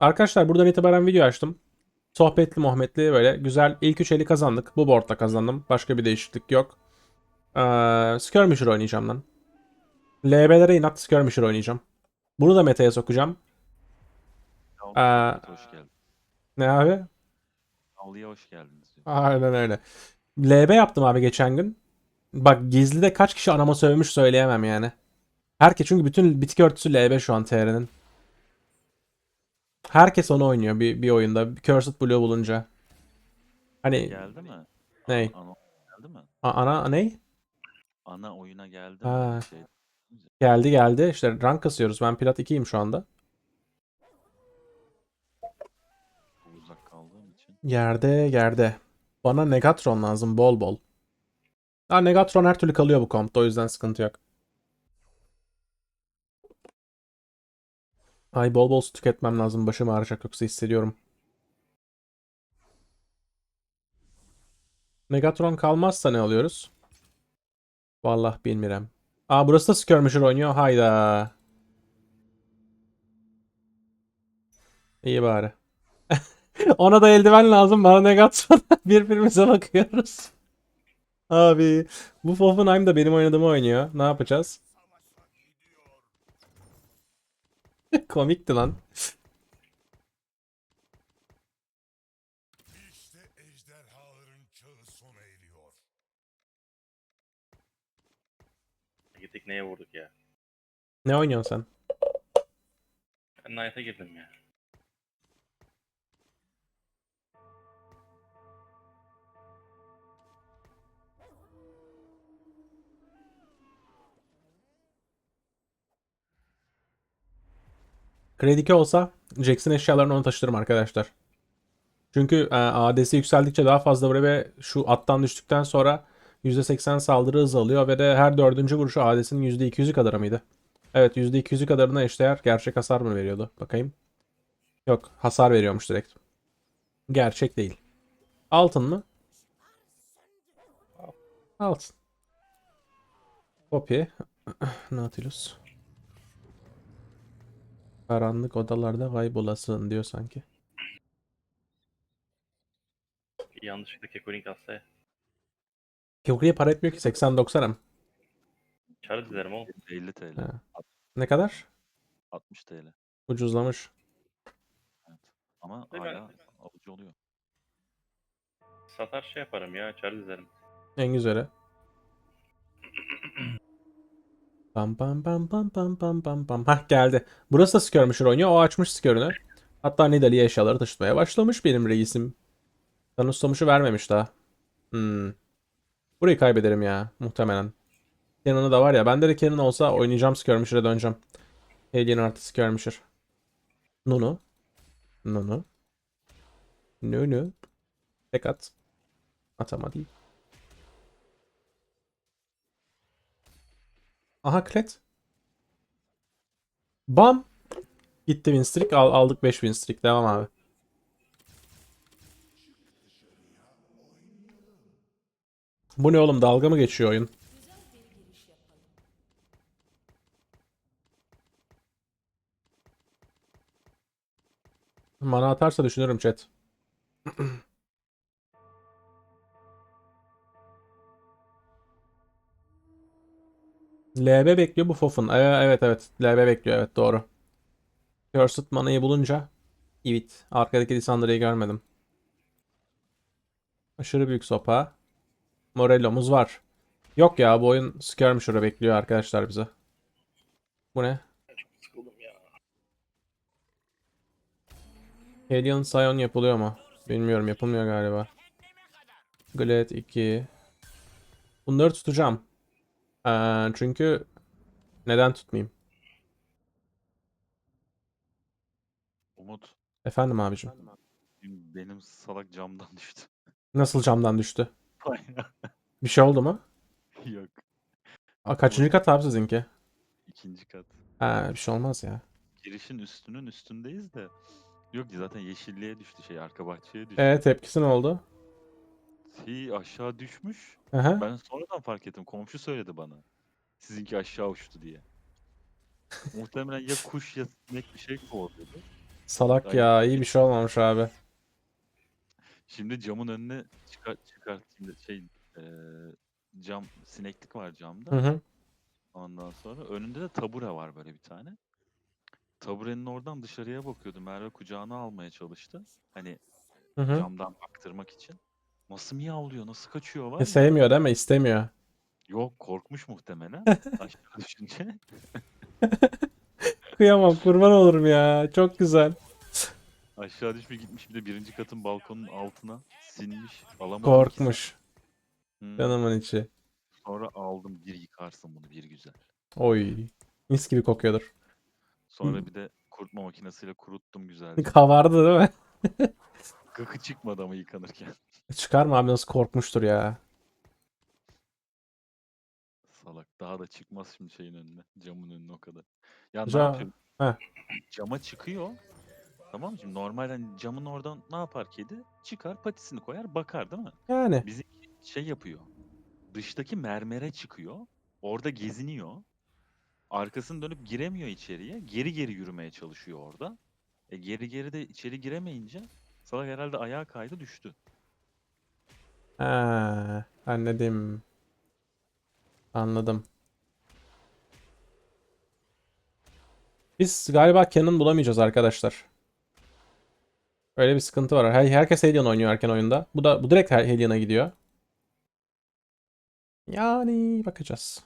Arkadaşlar buradan itibaren video açtım. Sohbetli muhabbetli böyle güzel ilk üç eli kazandık. Bu boardda kazandım. Başka bir değişiklik yok. Ee, Skirmisher oynayacağım lan. LB'lere inat Skirmisher oynayacağım. Bunu da meta'ya sokacağım. Evet, hoş geldin. Ne abi? Avluya hoş geldiniz. Aynen öyle. LB yaptım abi geçen gün. Bak gizlide kaç kişi anama sövmüş söyleyemem yani. Herkes çünkü bütün bitki örtüsü LB şu an TR'nin. Herkes onu oynuyor bir, bir oyunda. Cursed Blue bulunca. Hani Geldi mi? ney? Ana geldi mi? A- ana ney? Ana oyuna geldi Ha. mi? Şey, Geldi geldi. İşte rank kasıyoruz. Ben plat 2'yim şu anda. uzak kaldığım için. Yerde yerde. Bana Negatron lazım bol bol. Ha Negatron her türlü kalıyor bu kompta o yüzden sıkıntı yok. Ay bol bol su tüketmem lazım. Başım ağrıyacak yoksa hissediyorum. Megatron kalmazsa ne alıyoruz? Vallahi bilmirem. Aa burası da Skirmisher oynuyor. Hayda. İyi bari. Ona da eldiven lazım. Bana Negatron. Birbirimize bakıyoruz. Abi bu Hoffenheim da benim oynadığımı oynuyor. Ne yapacağız? Komikti lan. İşte ejderhaların çağı sona eriyor. Gittik neye vurduk ya? Ne oynuyorsun sen? Ben Knight'a girdim ya. Kredi 2 olsa Jackson eşyalarını onu taşıtırım arkadaşlar. Çünkü e, AD'si yükseldikçe daha fazla vuruyor ve şu attan düştükten sonra %80 saldırı hızı alıyor ve de her dördüncü vuruşu AD'sinin %200'ü kadarı mıydı? Evet %200'ü kadarına eşdeğer gerçek hasar mı veriyordu? Bakayım. Yok hasar veriyormuş direkt. Gerçek değil. Altın mı? Altın. Poppy. Nautilus. Karanlık odalarda kaybolasın diyor sanki. Yanlışlıkla Kekoring atsa ya. Kyoku'ya para etmiyor ki 80-90 m. Çarı dilerim oğlum. 50 TL. Ha. Ne kadar? 60 TL. Ucuzlamış. Ama Ve ben- hala alıcı oluyor. Satar şey yaparım ya. Çarı dilerim. En güzeli. Pam pam pam pam pam pam pam pam. Hah geldi. Burası da Skirmisher oynuyor. O açmış Skir'ünü. Hatta Nidalee'ye eşyaları taşıtmaya başlamış benim reisim. Thanos Samus'u vermemiş daha. Hmm. Burayı kaybederim ya. Muhtemelen. Cannon'ı da var ya. Bende de Cannon olsa oynayacağım Skirmisher'e döneceğim. Alien artı Skirmisher. Nunu. Nunu. Nunu. Tek at. Atamadı. Aha Klet. Bam. Gitti win streak. Al, aldık 5 win streak. Devam abi. Bu ne oğlum? Dalga mı geçiyor oyun? Mana atarsa düşünürüm chat. LB bekliyor bu Fofun. Ee, Evet evet. LB bekliyor evet doğru. Cursed manayı bulunca Evet. Arkadaki Lissandra'yı görmedim. Aşırı büyük sopa. Morello'muz var. Yok ya bu oyun Skirmisher'ı bekliyor arkadaşlar bize. Bu ne? Alien Scion yapılıyor mu? Bilmiyorum yapılmıyor galiba. Glad 2. Bunları tutacağım. Ee, çünkü neden tutmayayım? Umut. Efendim abicim. Benim salak camdan düştü. Nasıl camdan düştü? Bayağı. Bir şey oldu mu? Yok. Aa, kaçıncı kat abi sizinki? İkinci kat. Ha, bir şey olmaz ya. Girişin üstünün üstündeyiz de. Yok ki zaten yeşilliğe düştü şey arka bahçeye düştü. E tepkisi ne oldu? Şey aşağı düşmüş. Aha. Ben sonradan fark ettim. Komşu söyledi bana. Sizinki aşağı uçtu diye. Muhtemelen ya kuş ya sinek bir şey kovalıyordu. Salak ya iyi bir şey olmamış abi. Şimdi camın önüne çıkar çıkart şimdi şey eee, cam sineklik var camda. Hı hı. Ondan sonra önünde de tabure var böyle bir tane. Taburenin oradan dışarıya bakıyordu. Merve kucağına almaya çalıştı. Hani Hı hı. camdan baktırmak için. Nasıl miyavlıyor, nasıl kaçıyor var E, ya. sevmiyor değil mi? İstemiyor. Yok korkmuş muhtemelen. Aşağı düşünce. Kıyamam kurban olurum ya. Çok güzel. Aşağı düşmüş gitmiş bir de birinci katın balkonun altına sinmiş. Alamadım. Korkmuş. Hmm. Canımın içi. Sonra aldım bir yıkarsın bunu bir güzel. Oy. Mis gibi kokuyordur. Sonra bir de kurutma makinesiyle kuruttum güzelce. Kavardı değil mi? Gıkı çıkmadı ama yıkanırken. Çıkar mı abi nasıl korkmuştur ya. Salak. Daha da çıkmaz şimdi şeyin önüne. Camın önüne o kadar. Ya ne Ca- yapıyor? Heh. Cama çıkıyor. Tamam mı? Şimdi normalde hani camın oradan ne yapar kedi? Çıkar patisini koyar bakar değil mi? Yani. Bizim şey yapıyor. Dıştaki mermere çıkıyor. Orada geziniyor. Arkasını dönüp giremiyor içeriye. Geri geri yürümeye çalışıyor orada. E geri geri de içeri giremeyince salak herhalde ayağa kaydı düştü. Ha, anladım. Anladım. Biz galiba Canon bulamayacağız arkadaşlar. Öyle bir sıkıntı var. Her, herkes Alien oynuyor erken oyunda. Bu da bu direkt Alien'a gidiyor. Yani bakacağız.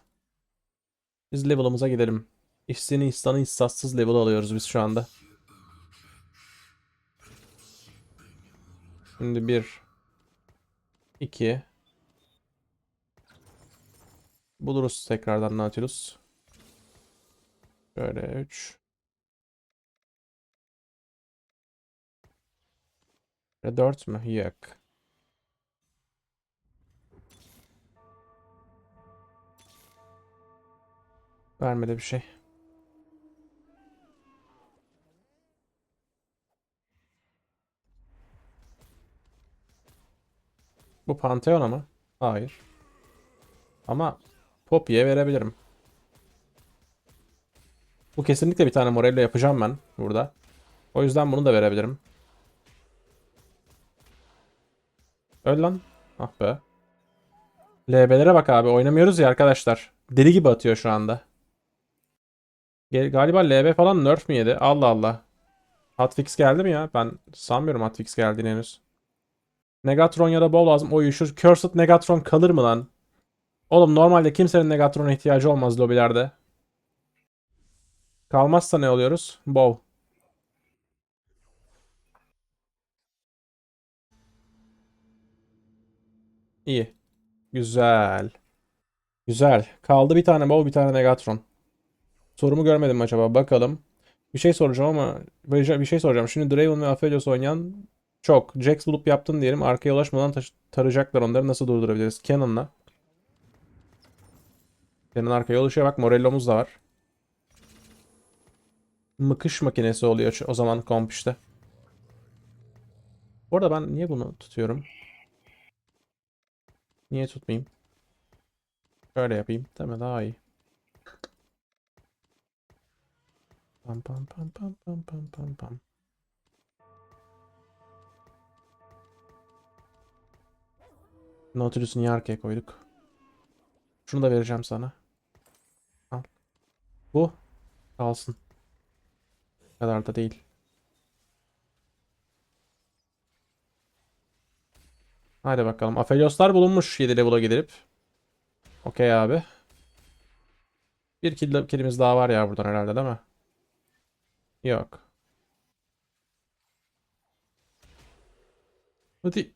Biz level'ımıza gidelim. İşsini istanı istatsız level alıyoruz biz şu anda. Şimdi bir 2 Buluruz tekrardan Nautilus. Şöyle 3 Ve 4 mü? Yok. Vermedi bir şey. Bu Pantheon'a mı? Hayır. Ama Poppy'ye verebilirim. Bu kesinlikle bir tane Morello yapacağım ben burada. O yüzden bunu da verebilirim. Öl lan. Ah be. LB'lere bak abi. Oynamıyoruz ya arkadaşlar. Deli gibi atıyor şu anda. Galiba LB falan nerf mi yedi? Allah Allah. Hotfix geldi mi ya? Ben sanmıyorum hotfix geldiğini henüz. Negatron ya da Bow lazım. Oy şu Cursed Negatron kalır mı lan? Oğlum normalde kimsenin Negatron'a ihtiyacı olmaz lobilerde. Kalmazsa ne oluyoruz? Bow. İyi. Güzel. Güzel. Kaldı bir tane Bow bir tane Negatron. Sorumu görmedim acaba? Bakalım. Bir şey soracağım ama bir şey soracağım. Şimdi Draven ve Aphelios oynayan çok. Jax bulup yaptın diyelim. Arkaya ulaşmadan tarayacaklar onları. Nasıl durdurabiliriz? Cannon'la. Cannon arkaya ulaşıyor. Bak Morello'muz da var. Mıkış makinesi oluyor o zaman komp işte. Bu arada ben niye bunu tutuyorum? Niye tutmayayım? Şöyle yapayım. Değil mi? Daha iyi. Pam pam pam pam pam pam pam pam. Nautilus'u niye arkaya koyduk? Şunu da vereceğim sana. Al. Bu kalsın. Bu kadar da değil. Hadi bakalım. Aphelios'lar bulunmuş 7 level'a gidip. Okey abi. Bir kill, killimiz daha var ya buradan herhalde değil mi? Yok. Hadi.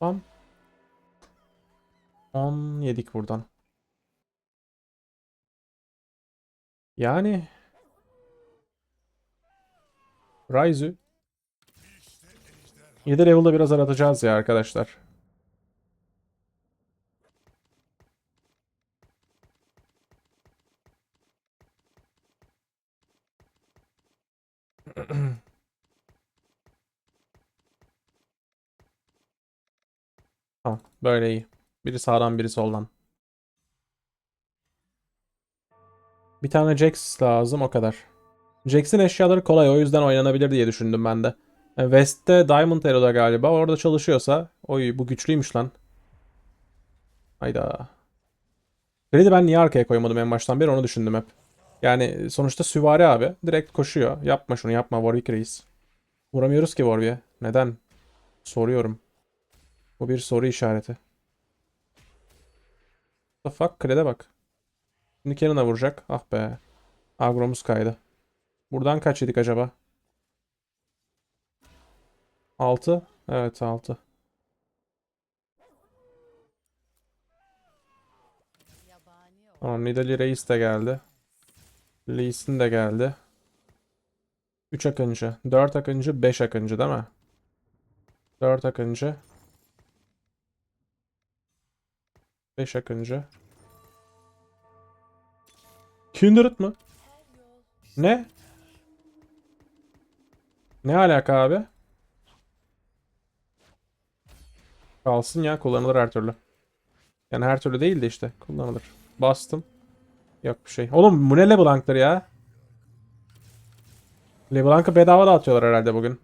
Bam. 10 yedik buradan. Yani Raizu 7 level'da biraz aratacağız ya arkadaşlar. Tamam, böyle iyi. Biri sağdan biri soldan. Bir tane Jax lazım o kadar. Jax'in eşyaları kolay o yüzden oynanabilir diye düşündüm ben de. Yani West'te Diamond Arrow'da galiba orada çalışıyorsa oy bu güçlüymüş lan. Hayda. Grid'i ben niye arkaya koymadım en baştan beri onu düşündüm hep. Yani sonuçta süvari abi. Direkt koşuyor. Yapma şunu yapma Warwick Reis. Vuramıyoruz ki Warwick'e. Neden? Soruyorum. Bu bir soru işareti. The fuck? Kred'e bak. Şimdi Cannon'a vuracak. Ah be. Agromuz kaydı. Buradan kaç yedik acaba? 6. Evet 6. Tamam Nidalee Reis de geldi. Lee Sin de geldi. 3 Akıncı. 4 Akıncı 5 Akıncı değil mi? 4 Akıncı. 5 Akıncı. Kindred mı? Ne? Ne alaka abi? Kalsın ya kullanılır her türlü. Yani her türlü değil de işte kullanılır. Bastım. Yok bir şey. Oğlum bu ne LeBlanc'tır ya? LeBlanc'ı bedava dağıtıyorlar herhalde bugün.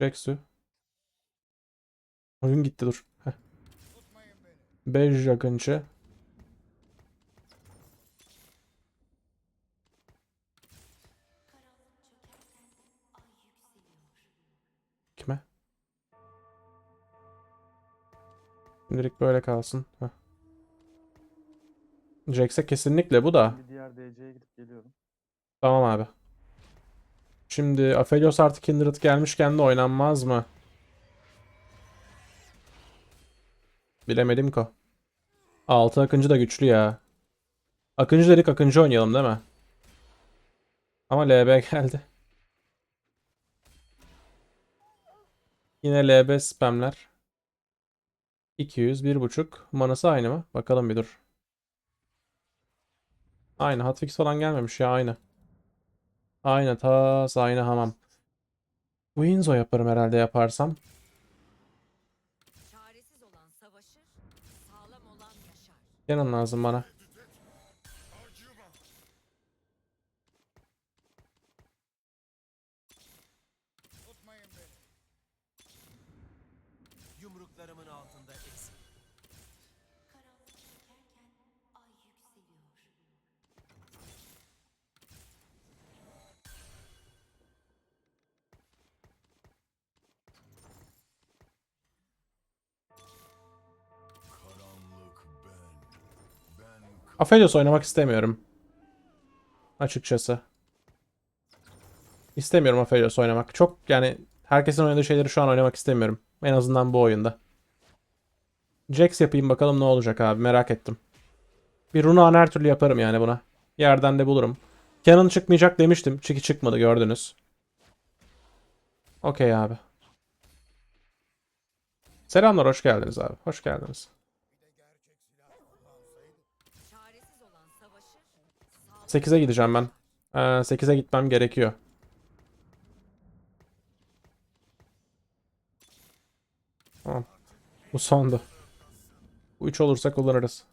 Rexu. Oyun gitti dur. Heh. 5 yakınçı. Kime? Şimdilik böyle kalsın. Heh. Jax'e kesinlikle bu da. Diğer DC'ye gidip geliyorum. Tamam abi. Şimdi Aphelios artık Kindred gelmişken de oynanmaz mı? Bilemedim ki. 6 Akıncı da güçlü ya. Akıncı dedik Akıncı oynayalım değil mi? Ama LB geldi. Yine LB spamler. 200, 1.5. Manası aynı mı? Bakalım bir dur. Aynı. Hotfix falan gelmemiş ya aynı. Aynı tas aynı hamam. Winzo yaparım herhalde yaparsam. Çaresiz olan savaşır, sağlam olan Canon lazım bana. Aphelios oynamak istemiyorum. Açıkçası. İstemiyorum Aphelios oynamak. Çok yani herkesin oynadığı şeyleri şu an oynamak istemiyorum. En azından bu oyunda. Jax yapayım bakalım ne olacak abi merak ettim. Bir Runa'nı her türlü yaparım yani buna. Yerden de bulurum. Canon çıkmayacak demiştim. Çiki çıkmadı gördünüz. Okey abi. Selamlar hoş geldiniz abi. Hoş geldiniz. 8'e gideceğim ben. Ee, 8'e gitmem gerekiyor. Tamam. Bu sondu. Bu 3 olursa kullanırız.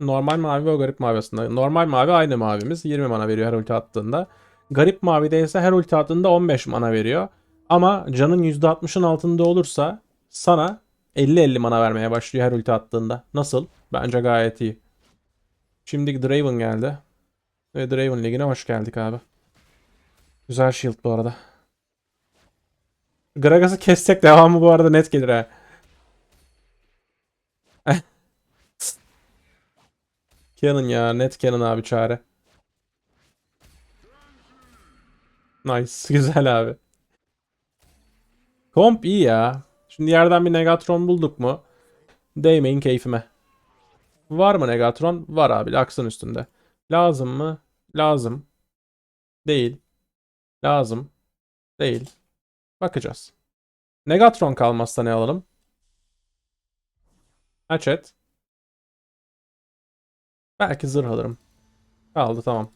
Normal mavi ve garip mavi aslında. Normal mavi aynı mavimiz. 20 mana veriyor her ulti attığında. Garip mavide ise her ulti attığında 15 mana veriyor. Ama canın %60'ın altında olursa sana 50-50 mana vermeye başlıyor her ulti attığında. Nasıl? Bence gayet iyi. Şimdi Draven geldi. Ve Draven Ligi'ne hoş geldik abi. Güzel shield bu arada. Gragas'ı kessek devamı bu arada net gelir ha. Canon ya. Net Canon abi çare. Nice. Güzel abi. Komp iyi ya. Şimdi yerden bir Negatron bulduk mu? Değmeyin keyfime. Var mı Negatron? Var abi. Laksın üstünde. Lazım mı? Lazım. Değil. Lazım. Değil. Bakacağız. Negatron kalmazsa ne alalım? Ha chat. Belki zırh alırım. Kaldı tamam.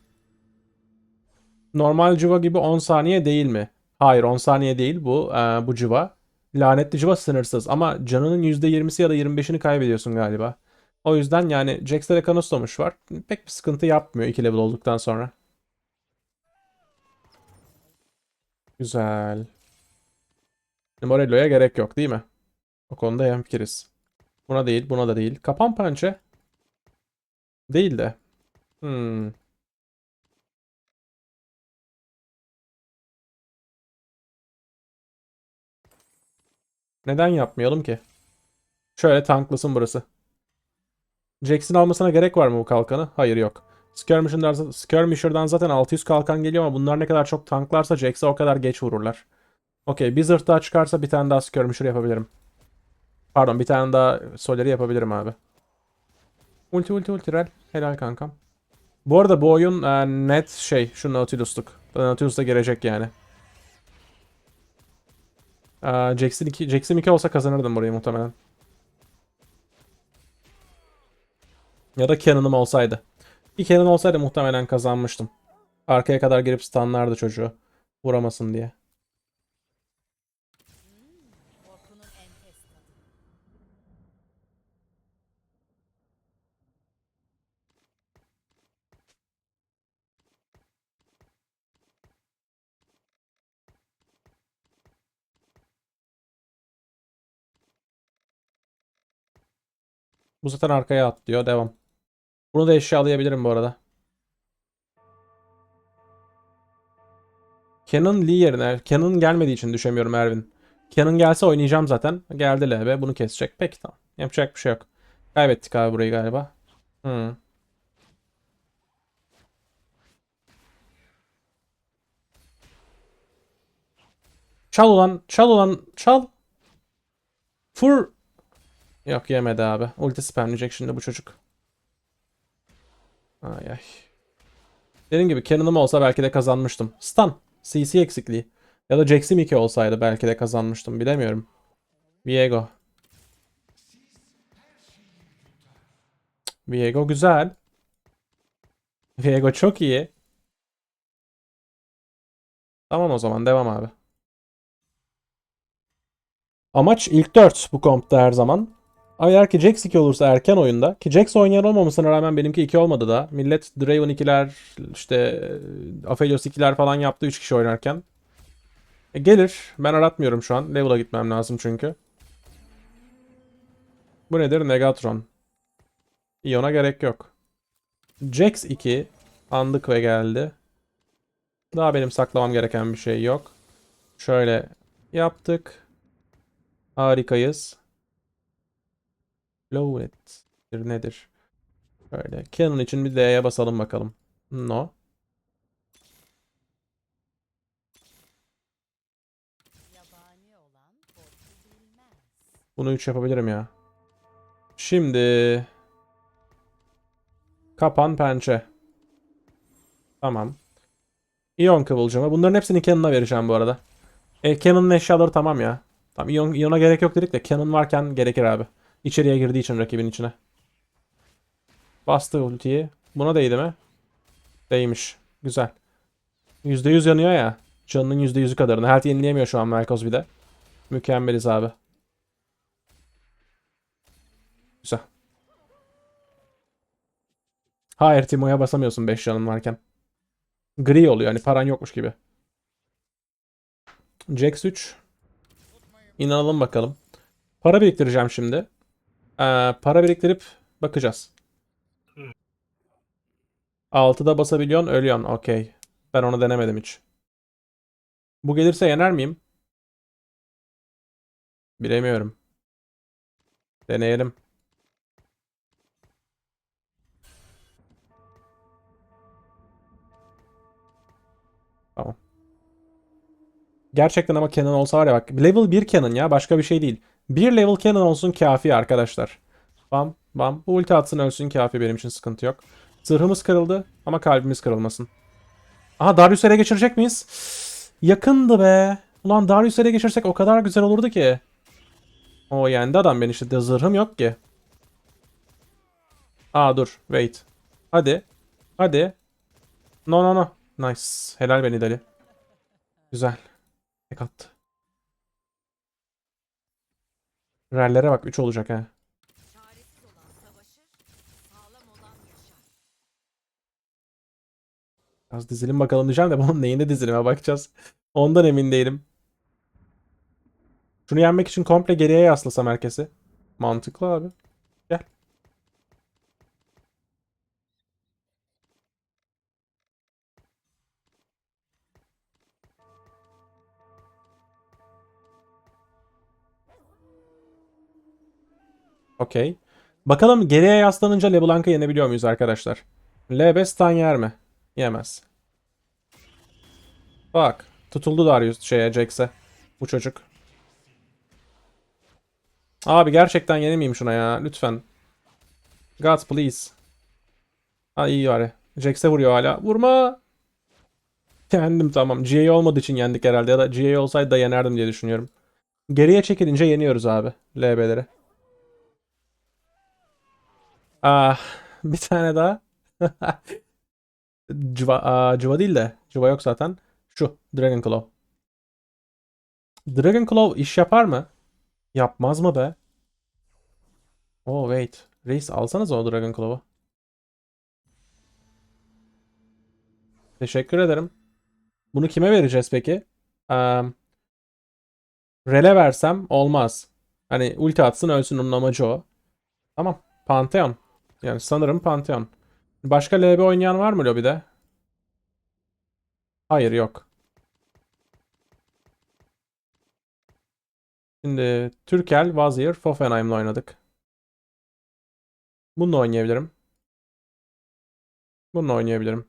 Normal civa gibi 10 saniye değil mi? Hayır 10 saniye değil bu e, bu civa. Lanetli civa sınırsız ama canının %20'si ya da 25'ini kaybediyorsun galiba. O yüzden yani Jax'te de Kanoslamış var. Pek bir sıkıntı yapmıyor 2 level olduktan sonra. Güzel. Morello'ya gerek yok değil mi? O konuda hemfikiriz. Buna değil, buna da değil. Kapan pençe. Değil de. Hmm. Neden yapmayalım ki? Şöyle tanklısın burası. Jackson almasına gerek var mı bu kalkanı? Hayır yok. Skirmisher'dan, zaten 600 kalkan geliyor ama bunlar ne kadar çok tanklarsa Jax'a o kadar geç vururlar. Okey bir zırh daha çıkarsa bir tane daha Skirmisher yapabilirim. Pardon bir tane daha Soler'i yapabilirim abi. Ulti ulti ulti rel. Helal kankam. Bu arada bu oyun e, net şey şu Nautilus'luk. Nautilus da gelecek yani. E, Jackson 2, Jackson 2 olsa kazanırdım burayı muhtemelen. Ya da Cannon'ım olsaydı. Bir Cannon olsaydı muhtemelen kazanmıştım. Arkaya kadar girip stunlardı çocuğu. Vuramasın diye. Bu zaten arkaya atlıyor. Devam. Bunu da eşyalayabilirim bu arada. Canon Lee yerine. Canon gelmediği için düşemiyorum Erwin. Canon gelse oynayacağım zaten. Geldi LB. Bunu kesecek. Peki tamam. Yapacak bir şey yok. Kaybettik abi burayı galiba. Hmm. Çal ulan. Çal ulan. Çal. Fur. Yok yemedi abi. Ulti spamleyecek şimdi bu çocuk. Ay ay. Dediğim gibi Cannon'ım olsa belki de kazanmıştım. Stun. CC eksikliği. Ya da Jax'im 2 olsaydı belki de kazanmıştım. Bilemiyorum. Viego. Viego güzel. Viego çok iyi. Tamam o zaman devam abi. Amaç ilk 4 bu kompta her zaman. Ama eğer ki Jax 2 olursa erken oyunda ki Jax oynayan olmamasına rağmen benimki 2 olmadı da millet Draven 2'ler işte Aphelios 2'ler falan yaptı 3 kişi oynarken. E, gelir. Ben aratmıyorum şu an. Level'a gitmem lazım çünkü. Bu nedir? Negatron. Ion'a gerek yok. Jax 2 andık ve geldi. Daha benim saklamam gereken bir şey yok. Şöyle yaptık. Harikayız. Flowet nedir? Şöyle. Canon için bir D'ye basalım bakalım. No. Bunu 3 yapabilirim ya. Şimdi kapan pençe. Tamam. İyon kıvılcımı. Bunların hepsini Canon'a vereceğim bu arada. E, Canon'ın eşyaları tamam ya. Tamam İyon, İyon'a gerek yok dedik de Canon varken gerekir abi. İçeriye girdiği için rakibin içine. Bastı ultiyi. Buna değdi mi? Değmiş. Güzel. %100 yanıyor ya. Canının %100'ü kadarını. Health yenileyemiyor şu an Melkoz bir de. Mükemmeliz abi. Güzel. Hayır Timo'ya basamıyorsun 5 canın varken. Gri oluyor hani paran yokmuş gibi. Jax 3. İnanalım bakalım. Para biriktireceğim şimdi. Ee, para biriktirip bakacağız. 6'da basabiliyorsun ölüyorsun. Okey. Ben onu denemedim hiç. Bu gelirse yener miyim? Bilemiyorum. Deneyelim. Tamam. Gerçekten ama Canon olsa var ya bak. Level 1 Canon ya başka bir şey değil. Bir level Canon olsun kafi arkadaşlar. Bam bam. Bu ulti atsın ölsün kafi benim için sıkıntı yok. Zırhımız kırıldı ama kalbimiz kırılmasın. Aha Darius ele geçirecek miyiz? Yakındı be. Ulan Darius ele geçirsek o kadar güzel olurdu ki. O yendi adam ben işte zırhım yok ki. Aa dur wait. Hadi. Hadi. No no no. Nice. Helal be Nidali. Güzel. Tek attı. Rellere bak 3 olacak ha. Biraz dizilim bakalım diyeceğim de bunun neyinde dizilime bakacağız. Ondan emin değilim. Şunu yenmek için komple geriye yaslasam herkesi. Mantıklı abi. Okey. Bakalım geriye yaslanınca LeBlanc'ı yenebiliyor muyuz arkadaşlar? LB stun yer mi? Yemez. Bak. Tutuldu Darius şeye Jax'e. Bu çocuk. Abi gerçekten yenemeyeyim şuna ya. Lütfen. God please. Ha iyi bari. Jax'e vuruyor hala. Vurma. Yendim tamam. GA olmadığı için yendik herhalde. Ya da GA olsaydı da yenerdim diye düşünüyorum. Geriye çekilince yeniyoruz abi. LB'leri. Ah. Bir tane daha. Cıva, aa, cıva değil de. Cıva yok zaten. Şu. Dragon Claw. Dragon Claw iş yapar mı? Yapmaz mı be? Oh wait. Reis alsanız o Dragon Claw'u. Teşekkür ederim. Bunu kime vereceğiz peki? Um, Rel'e versem olmaz. Hani ulti atsın ölsün onun amacı o. Tamam. Pantheon. Yani sanırım Pantheon. Başka LB oynayan var mı lobide? Hayır yok. Şimdi Türkel, Vazir, Fofenheim'le oynadık. Bununla oynayabilirim. Bununla oynayabilirim.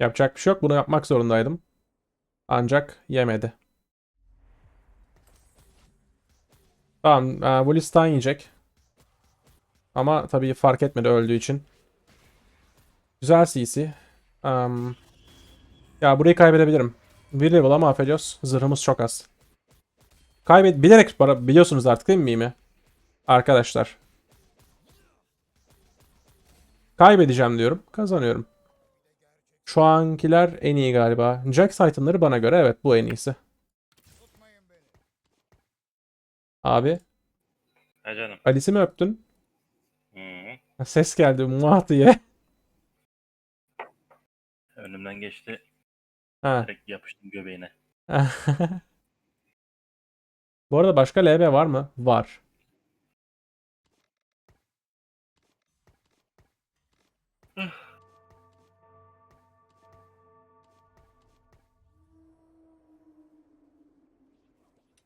Yapacak bir şey yok. Bunu yapmak zorundaydım. Ancak yemedi. Tamam. E, Willistan yiyecek. Ama tabii fark etmedi öldüğü için. Güzel CC. Am, ya burayı kaybedebilirim. Bir level ama Aphelios. Zırhımız çok az. Kaybet bilerek biliyorsunuz artık değil mi mimi? Arkadaşlar. Kaybedeceğim diyorum. Kazanıyorum. Şu ankiler en iyi galiba. Jax itemları bana göre evet bu en iyisi. Abi Ha canım. Alice'i mi öptün? Hı -hı. Ses geldi muah diye. Önümden geçti. Ha. Direkt yapıştım göbeğine. Bu arada başka LB var mı? Var.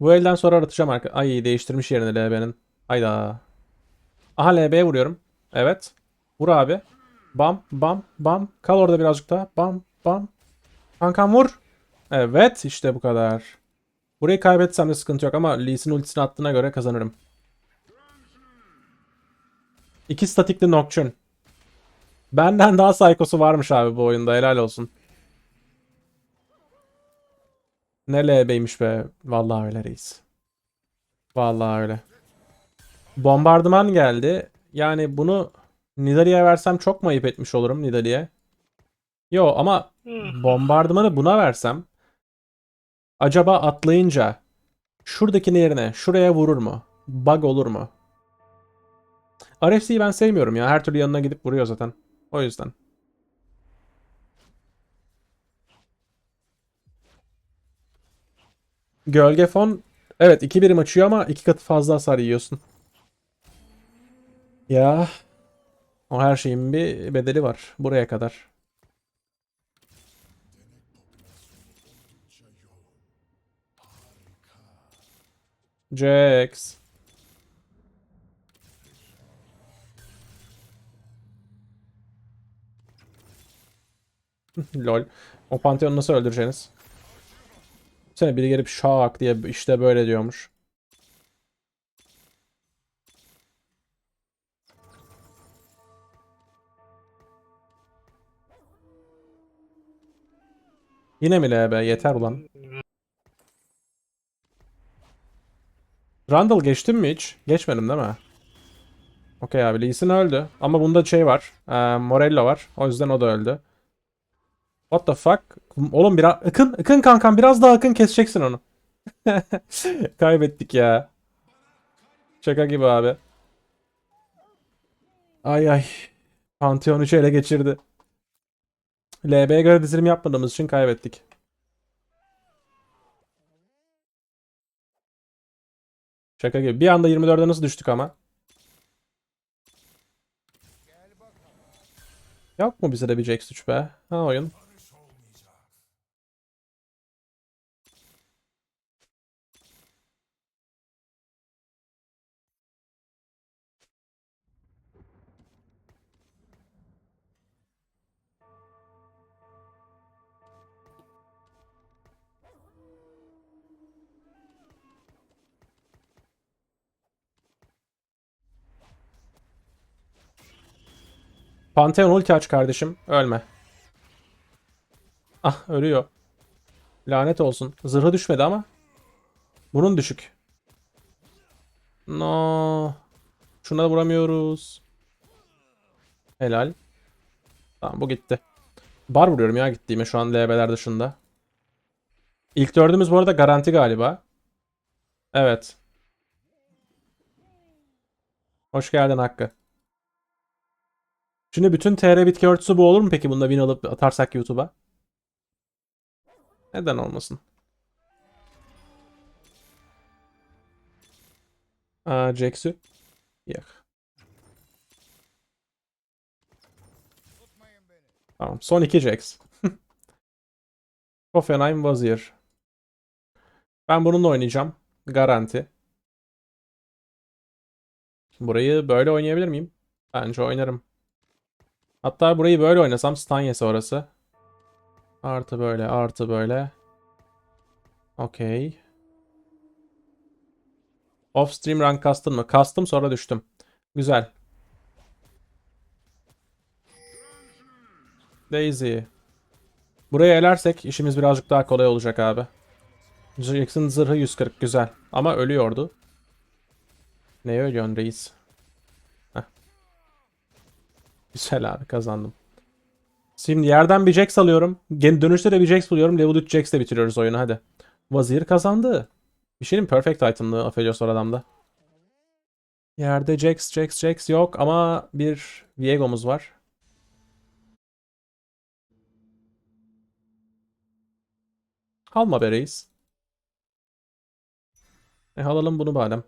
Bu elden sonra aratacağım arka. Ay değiştirmiş yerini LB'nin. Hayda. Aha LB'ye vuruyorum. Evet. Vur abi. Bam bam bam. Kal orada birazcık daha. Bam bam. Kankam vur. Evet işte bu kadar. Burayı kaybetsem de sıkıntı yok ama Lee Sin ultisini attığına göre kazanırım. İki statikli Nocturne. Benden daha saykosu varmış abi bu oyunda helal olsun. Ne LB'ymiş be. Vallahi öyle reis. Vallahi öyle. Bombardıman geldi. Yani bunu Nidalee'ye versem çok mu ayıp etmiş olurum Nidalee'ye? Yo ama bombardımanı buna versem acaba atlayınca şuradakinin yerine şuraya vurur mu? Bug olur mu? RFC'yi ben sevmiyorum ya. Her türlü yanına gidip vuruyor zaten. O yüzden. Gölge fon evet 2 birim açıyor ama iki katı fazla hasar yiyorsun. Ya o her şeyin bir bedeli var. Buraya kadar. Jax. Lol. O Pantheon'u nasıl öldüreceksiniz? Sene biri gelip şak diye işte böyle diyormuş. Yine mi LB? Yeter ulan. Randall geçtim mi hiç? Geçmedim değil mi? Okey abi Lee öldü. Ama bunda şey var. E, Morello var. O yüzden o da öldü. What the fuck? Oğlum biraz... Akın, Akın kankam biraz daha akın keseceksin onu. Kaybettik ya. Şaka gibi abi. Ay ay. Pantheon 3'ü ele geçirdi. LB'ye göre dizilim yapmadığımız için kaybettik. Şaka gibi. Bir anda 24'e nasıl düştük ama? Yok mu bize de bir Jax 3 be? Ha oyun. Pantheon ulti aç kardeşim. Ölme. Ah ölüyor. Lanet olsun. Zırhı düşmedi ama. Bunun düşük. No. Şuna da vuramıyoruz. Helal. Tamam bu gitti. Bar vuruyorum ya gittiğime şu an LB'ler dışında. İlk dördümüz bu arada garanti galiba. Evet. Hoş geldin Hakkı. Şimdi bütün TR bitki örtüsü bu olur mu peki bunda win alıp atarsak YouTube'a? Neden olmasın? Aa Jax'ü. Yok. Tamam. Son iki Jax. Hoffenheim Vazir. Ben bununla oynayacağım. Garanti. Burayı böyle oynayabilir miyim? Bence oynarım. Hatta burayı böyle oynasam stun yese orası. Artı böyle, artı böyle. Okey. Off stream rank kastın mı? Kastım sonra düştüm. Güzel. Daisy. Burayı elersek işimiz birazcık daha kolay olacak abi. Jackson zırhı 140 güzel. Ama ölüyordu. Ne ölüyorsun reis? Güzel abi kazandım. Şimdi yerden bir Jax alıyorum. Dönüşte de bir Jax buluyorum. Level 3 Jax'le bitiriyoruz oyunu hadi. Vazir kazandı. Bir şeyin perfect item'lı Aphelios var adamda. Yerde Jax, Jax, Jax yok ama bir Viego'muz var. Alma be reis. E alalım bunu badem.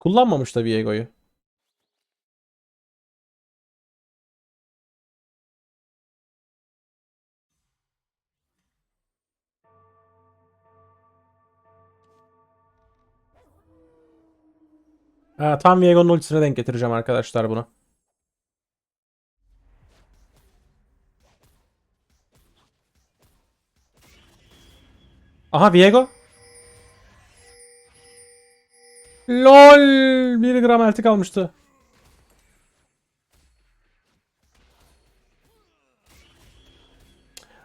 Kullanmamış da Viego'yu. Ha, tam Viego'nun ultisine denk getireceğim arkadaşlar bunu. Aha Viego. LOL 1 gram elti kalmıştı.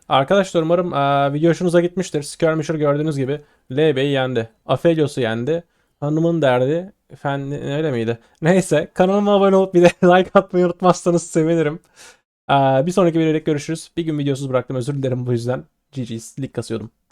Arkadaşlar umarım eee, video hoşunuza gitmiştir. Skirmisher gördüğünüz gibi LB'yi yendi. Aphelios'u yendi. Hanımın derdi. Efendim öyle miydi? Neyse kanalıma abone olup bir de like atmayı unutmazsanız sevinirim. Eee, bir sonraki videoda görüşürüz. Bir gün videosuz bıraktım özür dilerim bu yüzden. GG's. Lig kasıyordum.